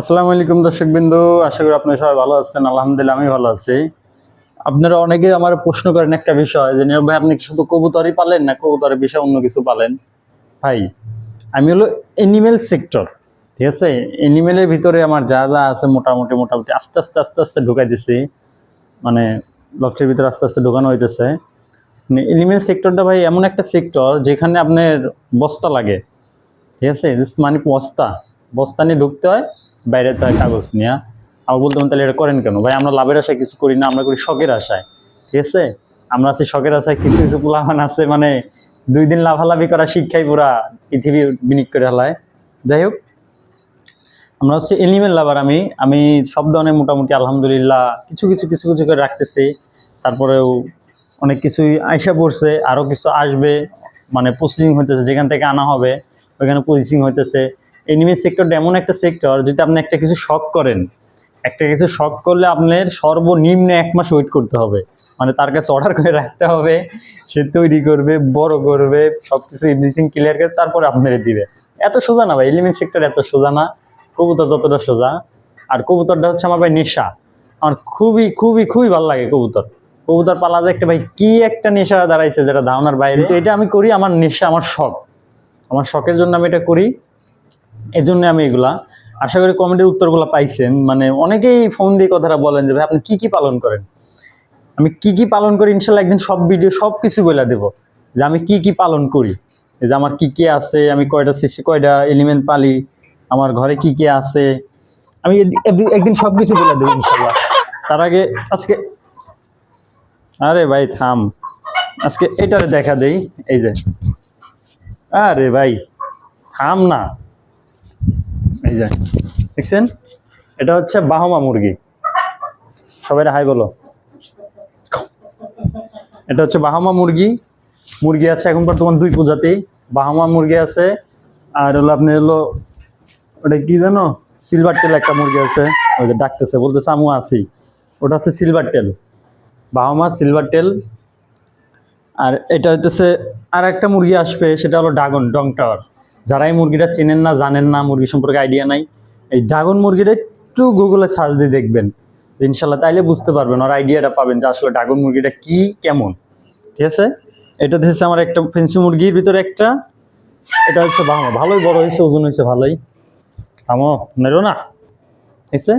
আসসালামু আলাইকুম দর্শক বিন্দু আশা করি আপনারা সবাই ভালো আছেন। আলহামদুলিল্লাহ আমি ভালো আছি। আপনারা অনেকে আমার প্রশ্ন করেন একটা বিষয় যে নিয়োগ ভাই, আপনি শুধু কবুতরই পালেন না কবুতরের বিষয়ে অন্য কিছু পালেন? ভাই, আমি হলো এনিমেল সেক্টর ঠিক আছে? এনিমেলের ভিতরে আমার যা যা আছে মোটামুটি মোটামুটি আস্তে আস্তে আস্তে আস্তে ঢুকাই দিছি। মানে লফটের ভিতরে আস্তে আস্তে ঢুকানো হইতেছে। মানে এনিমেল সেক্টরটা ভাই এমন একটা সেক্টর যেখানে আপনার বস্তা লাগে, ঠিক আছে? মানে বস্তা বস্তা নিয়ে ঢুকতে হয়। বাইরে তার কাগজ নিয়ে। আমার বলতে তাহলে এটা করেন কেন? ভাই, আমরা লাভের আশায় কিছু করি না, আমরা করি শখের আশায়। ঠিক আছে? আমরা আছি শখের আশায়, কিছু কিছু পোলাহান আছে মানে দুই দিন লাভালাভি করা শিক্ষাই পুরা পৃথিবী বিনিয়োগ করে হেলায় যাই হোক, আমরা হচ্ছে এলিমেন্ট লাভার আমি। আমি সব ধরনের মোটামুটি আলহামদুলিল্লাহ কিছু কিছু কিছু কিছু করে রাখতেছি। তারপরেও অনেক কিছুই আইসা পড়ছে আরও কিছু আসবে মানে প্রসেসিং হইতেছে, যেখান থেকে আনা হবে, ওইখানে প্রসেসিং হইতেছে। এনিমেল সেক্টরটা এমন একটা সেক্টর যদি আপনি একটা কিছু শখ করেন। একটা কিছু শখ করলে আপনার সর্বনিম্ন এক মাস ওয়েট করতে হবে। মানে তার কাছে অর্ডার করে রাখতে হবে, সে তৈরি করবে, বড় করবে সব কিছু এভরিথিং ক্লিয়ার করে তারপরে আপনারা দিবে। এত সোজা না ভাই, এলিমেন্ট সেক্টর এত সোজা না। কবুতর যতটা সোজা। আর কবুতরটা হচ্ছে আমার ভাই নেশা। আমার খুবই খুবই খুবই ভালো লাগে কবুতর। কবুতর পালা যে একটা ভাই কি একটা নেশা দাঁড়াইছে যেটা ধারণার বাইরে। এটা আমি করি আমার নেশা, আমার শখ। আমার শখের জন্য আমি এটা করি। এই জন্য আমি এগুলা। আশা করি কমেন্টের উত্তরগুলো পাইছেন। মানে অনেকেই ফোন দিয়ে কথাটা বলেন যে, ভাই, আপনি কি কি পালন করেন? আমি কি কি পালন করি, ইনশাল্লাহ একদিন সব ভিডিও সব কিছু বলে দেব। যে আমি কি কি পালন করি। যে আমার কি কি আছে, আমি কয়টা সিসি কয়টা এলিমেন্ট পালি, আমার ঘরে কি কি আছে। আমি একদিন সব কিছু বলে দেবো, ইনশাল্লাহ। তার আগে আজকে আরে ভাই, থাম। আজকে এটারে দেখা দেই, এই যে। আরে ভাই, থাম না। এই যে, দেখছেন? এটা হচ্ছে বাহমা মুরগি। সবাই হাই বলো। এটা হচ্ছে বাহামা মুরগি। মুরগি আছে এখন বর্তমান দুই প্রজাতি। বাহামা মুরগি আছে, আর হলো আপনি হলো, ওটা কি জানো? সিলভার টেল একটা মুরগি আছে। ওই যে ডাকতেছে, বলতেছে, আমু আছি। ওটা হচ্ছে silver tail Bahama silver tail আর এটা হইতেছে আর একটা মুরগি আসবে, সেটা হলো ড্রাগন ডং টাওয়ার যারা এই মুরগিটা চেনেন না, জানেন না, মুরগি সম্পর্কে আইডিয়া নাই, এই ড্রাগন মুরগিটা একটু গুগলে সার্চ দিয়ে দেখবেন। ইনশাল্লাহ তাইলে বুঝতে পারবেন আর আইডিয়াটা পাবেন যে আসলে ড্রাগন মুরগিটা কি, কেমন। ঠিক আছে? এটা হচ্ছে আমার একটা ফেন্সি মুরগির ভিতরে একটা, এটা হচ্ছে বাহামা ভালোই বড় হয়েছে, ওজন হয়েছে ভালোই। থামো নেরো না। ঠিক আছে?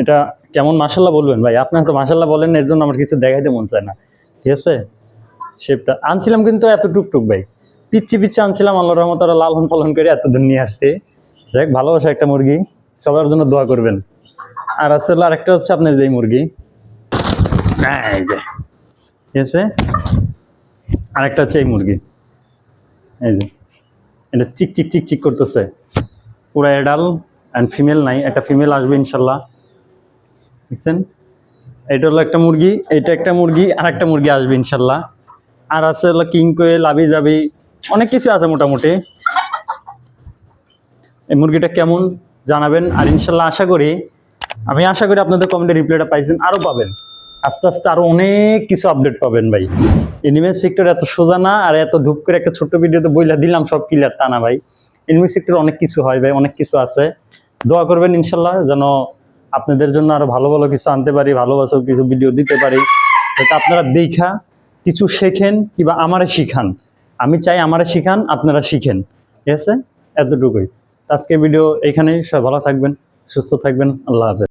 এটা কেমন মাসাল্লাহ বলবেন ভাই? আপনার তো মাসাল্লাহ বলেন, এর জন্য আমার কিছু দেখাইতে মন চায় না। ঠিক আছে? শেপটা, আনছিলাম কিন্তু এত টুকটুক ভাই। পিচ্ছি পিচ্ছি আনছিলাম আল্লাহ রহমত ওরা লালন পালন করে এতদিন নিয়ে আসছে। দেখ, ভালোবাসা একটা মুরগি, সবার জন্য দোয়া করবেন। আর আছে হলো আরেকটা হচ্ছে আপনার যেই মুরগি। এই যে ঠিক আছে? আরেকটা হচ্ছে এই মুরগি। এই যে, এটা চিক চিক চিক চিক করতেছে। পুরা এডাল অ্যান্ড ফিমেল নাই, একটা ফিমেল আসবে ইনশাল্লাহ। দেখছেন? এটা হলো একটা মুরগি, এটা একটা মুরগি আর একটা মুরগি আসবে ইনশাল্লাহ। আর আছে হলো কিং কোয়েল আবি যাবি অনেক কিছু আছে মোটামুটি। এই মুরগিটা কেমন জানাবেন? আর ইনশাল্লাহ আশা করি, আমি আশা করি আপনাদের কমেন্টে রিপ্লাইটা পাইছেন আরও পাবেন। আস্তে আস্তে আরও অনেক কিছু আপডেট পাবেন ভাই। এনিমেল সেক্টর এত সোজা না, আর এত ধূপ করে একটা ছোট্ট ভিডিওতে বইলা দিলাম, সব ক্লিয়ার তা না ভাই। এনিমেল সেক্টর অনেক কিছু হয় ভাই, অনেক কিছু আছে। দোয়া করবেন ইনশাল্লাহ, যেন আপনাদের জন্য আরও ভালো ভালো কিছু আনতে পারি ভালোবাসা কিছু ভিডিও দিতে পারি, যাতে আপনারা দেখা, কিছু শেখেন, কিংবা আমারে শিখান। আমি চাই আমারা শিখান, আপনারা শিখেন। ঠিক আছে? এতটুকুই। আজকে ভিডিও এখানেই। সব ভালো থাকবেন, সুস্থ থাকবেন। আল্লাহ হাফেজ।